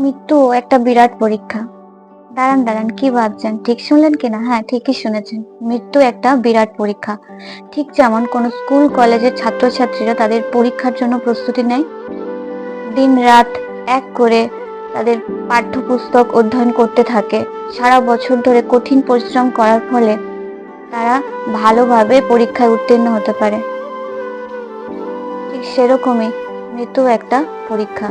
মৃত্যু একটা বিরাট পরীক্ষা। দাঁড়ান দাঁড়ান, কি ভাবছেন? ঠিক শুনলেন কিনা? হ্যাঁ ঠিকই শুনেছেন। মৃত্যু একটা বিরাট পরীক্ষা। ঠিক যেমন কোনো স্কুল কলেজের ছাত্রছাত্রীরা তাদের পরীক্ষার জন্য প্রস্তুতি নেয়। দিন রাত এক করে তাদের পাঠ্যপুস্তক অধ্যয়ন করতে থাকে। সারা বছর ধরে কঠিন পরিশ্রম করার ফলে তারা ভালোভাবে পরীক্ষায় উত্তীর্ণ হতে পারে। ঠিক সেরকমই মৃত্যু একটা পরীক্ষা।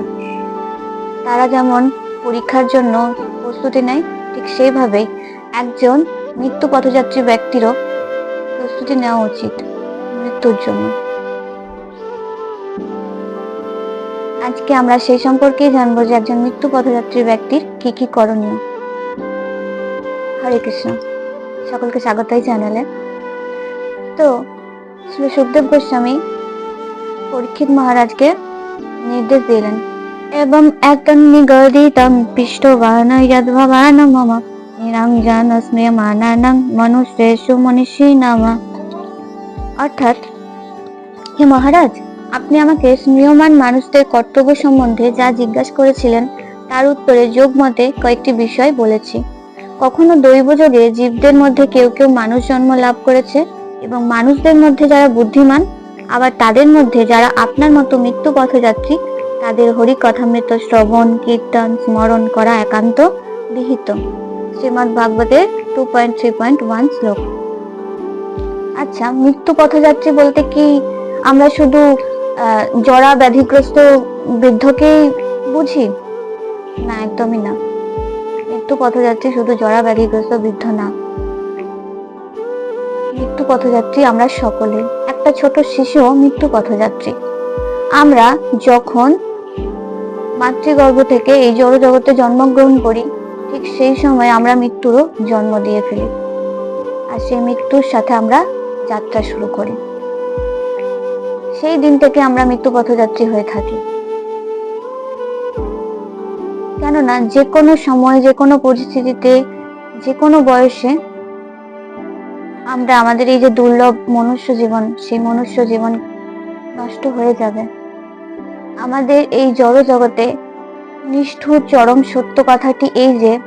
তারা যেমন পরীক্ষার জন্য প্রস্তুতি নেয়, ঠিক সেইভাবেই একজন মৃত্যু পথযাত্রী ব্যক্তিরও প্রস্তুতি নেওয়া উচিত মৃত্যুর জন্য। আজকে আমরা সেই সম্পর্কেই জানব যে একজন মৃত্যু পথযাত্রী ব্যক্তির কি কি করণীয়। হরে কৃষ্ণ, সকলকে স্বাগতই চ্যানেলে তো, শ্রী সুখদেব গোস্বামী পরীক্ষিত মহারাজকে নির্দেশ দিলেন এবং এতন্নিগদিতম পিষ্টবান যদ্ভবান মম নিরঞ্জন স্মৃয়মানানং মনুষ্যেষু মনীষী নাম অর্থাৎ হে মহারাজ আপনি আমাকে স্মৃয়মান মানুষদের কর্তব্য সম্বন্ধে যা জিজ্ঞাসা করেছিলেন, তার উত্তরে যোগ মতে কয়েকটি বিষয় বলেছি। কখনো দৈবযোগে জীবদের মধ্যে কেউ কেউ মানুষ জন্ম লাভ করেছে এবং মানুষদের মধ্যে যারা বুদ্ধিমান, আবার তাদের মধ্যে যারা আপনার মতো মৃত্যু পথযাত্রী তাদের হরি কথামৃত শ্রবণ, কীর্তন, স্মরণ করা একান্ত বিহিত শ্রীমদ্ ভাগবতের two point three point one শ্লোক। আচ্ছা মৃত্যু পথযাত্রী বলতে কি আমরা শুধু জরা ব্যাধিগ্রস্ত বৃদ্ধকেই বুঝি? না, একদমই না। মৃত্যু পথযাত্রী শুধু জরা ব্যাধিগ্রস্ত বৃদ্ধ না। মৃত্যু পথযাত্রী আমরা সকলে। একটা ছোট শিশুও মৃত্যু পথযাত্রী। আমরা যখন মাতৃগর্ভ থেকে এই জড় জগতে জন্মগ্রহণ করি, ঠিক সেই সময় আমরা মৃত্যুরও জন্ম দিয়ে ফেলি। আর সেই মৃত্যুর সাথে আমরা যাত্রা শুরু করি। সেই দিন থেকে আমরা মৃত্যু পথযাত্রী হয়ে থাকি। কেননা যে কোনো সময়, যে কোনো পরিস্থিতিতে, যে কোনো বয়সে আমরা আমাদের এই যে দুর্লভ মনুষ্য জীবন, সেই মনুষ্য জীবন নষ্ট হয়ে যাবে। আমাদের এই জড় জগতে নিষ্ঠুর চরম সত্য কথাটি এই যে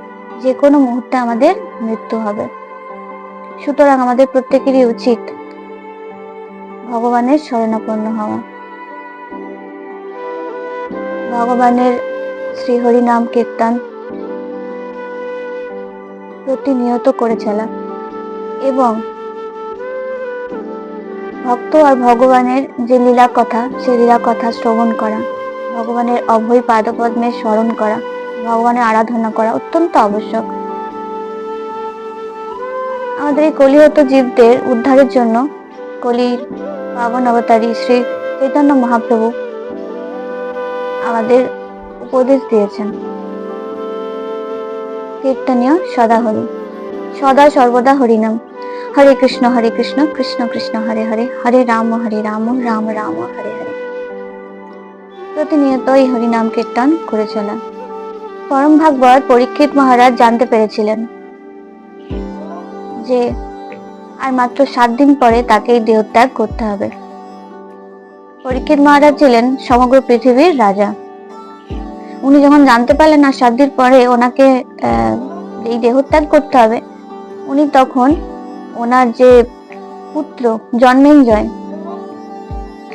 যে কোনো মুহূর্তে আমাদের মৃত্যু হবে। সুতরাং আমাদের প্রত্যেকেরই উচিত ভগবানের শরণাপন্ন হওয়া। ভগবানের শ্রীহরি নাম কীর্তন প্রতিনিয়ত করে চলা এবং ভক্ত আর ভগবানের যে লীলা কথা সেই লীলা কথা শ্রবণ করা, ভগবানের অভয় পাদপদ্মে স্মরণ করা, ভগবানের আরাধনা করা অত্যন্ত আবশ্যক। আমাদের এই কলিহত জীবদের উদ্ধারের জন্য কলির পাবন অবতারী শ্রী চৈতন্য মহাপ্রভু আমাদের উপদেশ দিয়েছেন। কীর্তনীয় সদা হরি। সদা সর্বদা হরিনাম হরে কৃষ্ণ হরে কৃষ্ণ কৃষ্ণ কৃষ্ণ, হরে হরে হরে রাম হরে রাম রাম রাম, হরে হরে। প্রতিনিয়ত এই হরিনাম কীর্তন করে চলা পরম ভাগবত পরীক্ষিত মহারাজ জানতে পেরেছিলেন যে আর মাত্র সাত দিন পরে তাকে এই দেহত্যাগ করতে হবে। পরীক্ষিত মহারাজ ছিলেন সমগ্র পৃথিবীর রাজা। উনি যখন জানতে পারলেন আর সাত দিন পরে ওনাকে এই দেহত্যাগ করতে হবে, উনি তখন ওনার যে পুত্র, জন্মেঞ্জয়,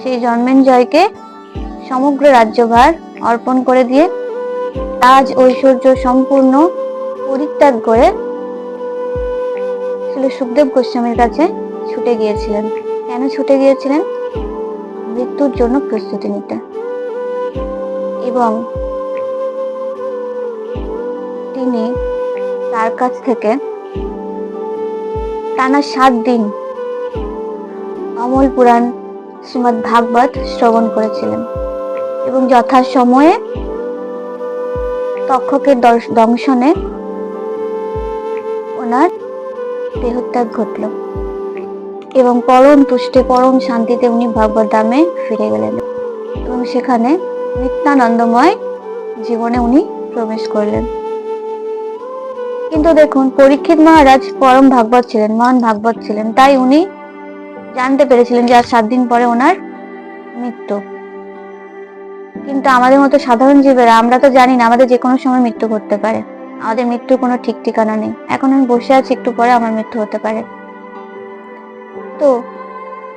সেই জন্মেঞ্জয়কে সমগ্র রাজ্যভার অর্পণ করে দিয়ে তাজ ঐশ্বর্য সম্পূর্ণ পরিত্যাগ করে ছিল সুখদেব গোস্বামীর কাছে ছুটে গিয়েছিলেন। কেন ছুটে গিয়েছিলেন? মৃত্যুর জন্য প্রস্তুতি নিতে। এবং তিনি তার কাছ থেকে টানা সাত দিন অমল পুরাণ শ্রীমৎ ভাগবত শ্রবণ করেছিলেন এবং যথাসময়ে তক্ষকের দংশনে ওনার দেহত্যাগ ঘটল এবং পরম তুষ্টে, পরম শান্তিতে উনি ভগবত ধামে ফিরে গেলেন এবং সেখানে নিত্যানন্দময় জীবনে উনি প্রবেশ করলেন। কিন্তু দেখুন, পরীক্ষিত মহারাজ পরম ভাগবত ছিলেন, মহান ভাগবত ছিলেন। তাই উনি জানতে পেরেছিলেন যে আর সাত দিন পরে ওনার মৃত্যু। কিন্তু আমাদের মতো সাধারণ জীবেরা, আমরা তো জানি না আমাদের যে কোনো সময় মৃত্যু ঘটতে পারে। আমাদের মৃত্যুর কোনো ঠিক ঠিকানা নেই। এখন আমি বসে আছি, একটু পরে আমার মৃত্যু হতে পারে। তো,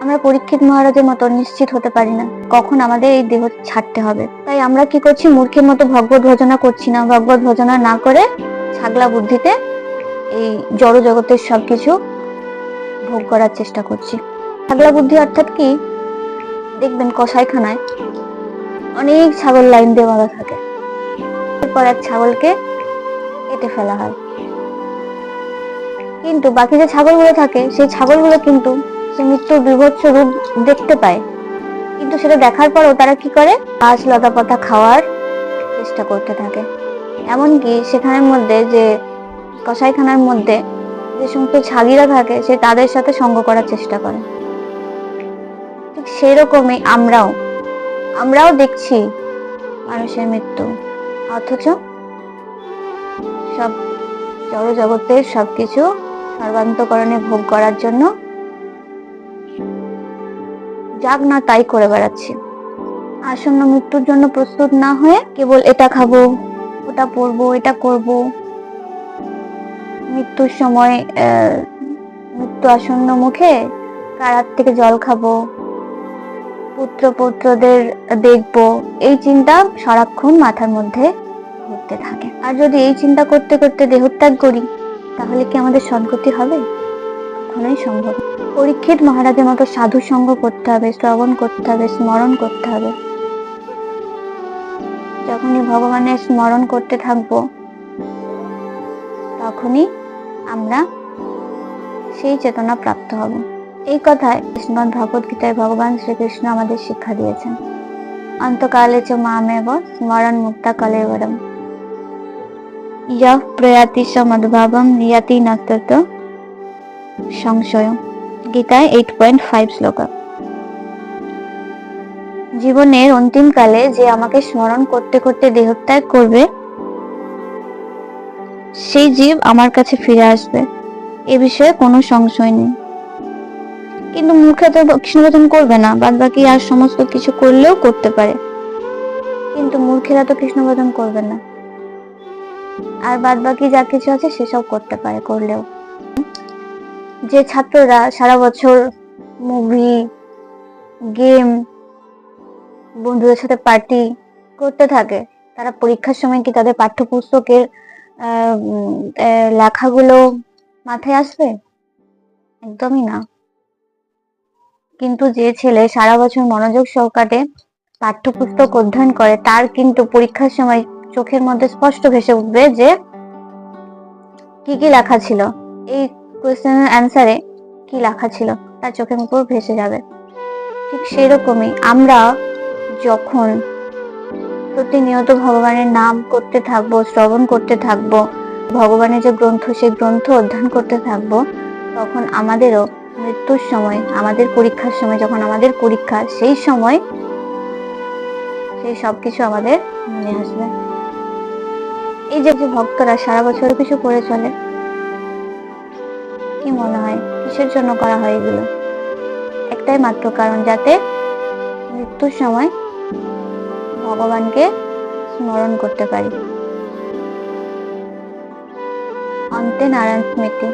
আমরা পরীক্ষিত মহারাজের মতো নিশ্চিত হতে পারি না। কখন আমাদের এই দেহ ছাড়তে হবে? তাই আমরা কি করছি? মূর্খের মতো ভগবত ভজনা করছি না। ভগবত ভজনা না করে ছাগলা বুদ্ধিতে এই জড় জগতের সবকিছু ভোগ করার চেষ্টা করছি। ছাগলা বুদ্ধি অর্থাৎ কি? দেখবেন কসাইখানায় অনেক ছাগল লাইন দিয়ে বাঁধা থাকে। এরপর এক ছাগলকে কেটে ফেলা হয়। কিন্তু বাকি যে ছাগলগুলো থাকে, সেই ছাগলগুলো কিন্তু সে মৃত্যুর বিভৎস রূপ দেখতে পায়। কিন্তু সেটা দেখার পরও তারা কি করে? ঘাস লতা পাতা খাওয়ার চেষ্টা করতে থাকে। এমনকি সেখানের মধ্যে যে, কসাইখানার মধ্যে যে সমস্ত ছাগিরা থাকে, সে তাদের সাথে সঙ্গ করার চেষ্টা করে। ঠিক সেরকমই আমরাও। আমরাও দেখছি মানুষের মৃত্যু। অথচ সব জড় জগতের সবকিছু সর্বান্তকরণে ভোগ করার জন্য যাক না তাই করে বেড়াচ্ছি। আসন্ন মৃত্যুর জন্য প্রস্তুত না হয়ে কেবল এটা খাব। ওটা পরবো এটা করব। মৃত্যুর সময় মৃত্যু আসন্ন মুখে কারার থেকে জল খাব পুত্র পুত্রদের দেখব। এই চিন্তা সারাক্ষণ মাথার মধ্যে ঘুরতে থাকে। আর যদি এই চিন্তা করতে করতে দেহত্যাগ করি, তাহলে কি আমাদের সদ্গতি হবে? কখনোই সম্ভব পরীক্ষিত মহারাজের মতো সাধু সঙ্গ করতে হবে, শ্রবণ করতে হবে, স্মরণ করতে হবে। যখনই ভগবানের স্মরণ করতে থাকব, তখনই আমরা সেই চেতনা প্রাপ্ত হব। এই কথায় শ্রীমদ ভগবত গীতায় ভগবান শ্রীকৃষ্ণ আমাদের শিক্ষা দিয়েছেন। অন্তকালে চ মামেব স্মরণ মুক্তা কলেবরম। ইয়ঃ প্রয়াতি স মদ্ভাবম নিয়াতি নতত সংশয় গীতায় এইট পয়েন্ট ফাইভ শ্লোকা। জীবনের অন্তিম কালে যে আমাকে স্মরণ করতে করতে দেহত্যাগ করবে, সেই জীব আমার কাছে ফিরে আসবে। এ বিষয়ে কোনো সংশয় নেই। কিন্তু মুখে তো কৃষ্ণভজন করবে না বাদ বাকি আর সমস্ত কিছু করলেও করতে পারে। কিন্তু মূর্খেরা তো কৃষ্ণভজন করবে না। আর বাদ বাকি যা কিছু আছে সেসব করতে পারে, করলেও। যে ছাত্ররা সারা বছর মুভি গেম বন্ধুদের সাথে পার্টি করতে থাকে। তারা পরীক্ষার সময় কি তাদের পাঠ্যপুস্তকের লেখাগুলো মাথায় আসবে? একদমই না। কিন্তু যে ছেলে সারা বছর মনোযোগ সহকারে পাঠ্যপুস্তক অধ্যয়ন করে, তার কিন্তু পরীক্ষার সময় চোখের মধ্যে স্পষ্ট ভেসে উঠবে যে, কি কি লেখা ছিল? এই কোয়েশ্চেনের অ্যান্সারে কি লেখা ছিল? তার চোখের উপর ভেসে যাবে। ঠিক সেরকমই আমরা যখন প্রতিনিয়ত ভগবানের নাম করতে থাকব, শ্রবণ করতে থাকব, ভগবানের যে গ্রন্থ সেই গ্রন্থ অধ্যয়ন করতে থাকব, তখন আমাদেরও মৃত্যুর সময়, আমাদের পরীক্ষার সময়, যখন আমাদের পরীক্ষা, সেই সময় সেই সবকিছু আমাদের মনে আসবে। এই যে যে ভক্তরা সারা বছর কিছু করে চলে, কি মনে হয়? কিসের জন্য করা হয় এগুলো? একটাই মাত্র কারণ, যাতে মৃত্যুর সময় ভগবানকে স্মরণ করতে পারি। অন্তে নারায়ণ স্মৃতি।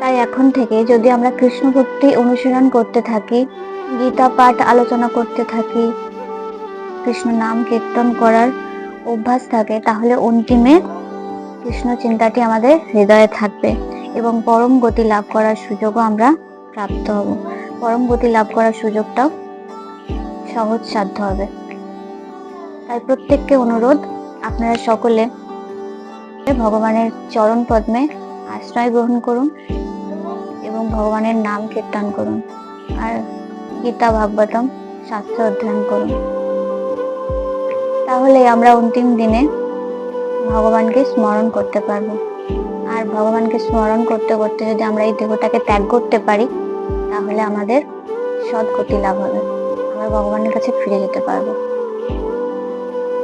তাই এখন থেকে যদি আমরা কৃষ্ণ ভক্তি অনুশীলন করতে থাকি, গীতা পাঠ আলোচনা করতে থাকি, কৃষ্ণ নাম কীর্তন করার অভ্যাস থাকে, তাহলে অন্তিমে কৃষ্ণ চিন্তাটি আমাদের হৃদয়ে থাকবে এবং পরম গতি লাভ করার সুযোগও আমরা প্রাপ্ত হব। পরম গতি লাভ করার সুযোগটাও সহজ সাধ্য হবে। তাই প্রত্যেককে অনুরোধ, আপনারা সকলে ভগবানের চরণ পদ্মে আশ্রয় গ্রহণ করুন এবং ভগবানের নাম কীর্তন করুন আর গীতা ভাগবতম শাস্ত্র অধ্যয়ন করুন। তাহলে আমরা অন্তিম দিনে ভগবানকে স্মরণ করতে পারব। আর ভগবানকে স্মরণ করতে করতে যদি আমরা এই দেহটাকে ত্যাগ করতে পারি, তাহলে আমাদের সদ্গতি লাভ হবে। আমরা ভগবানের কাছে ফিরে যেতে পারব।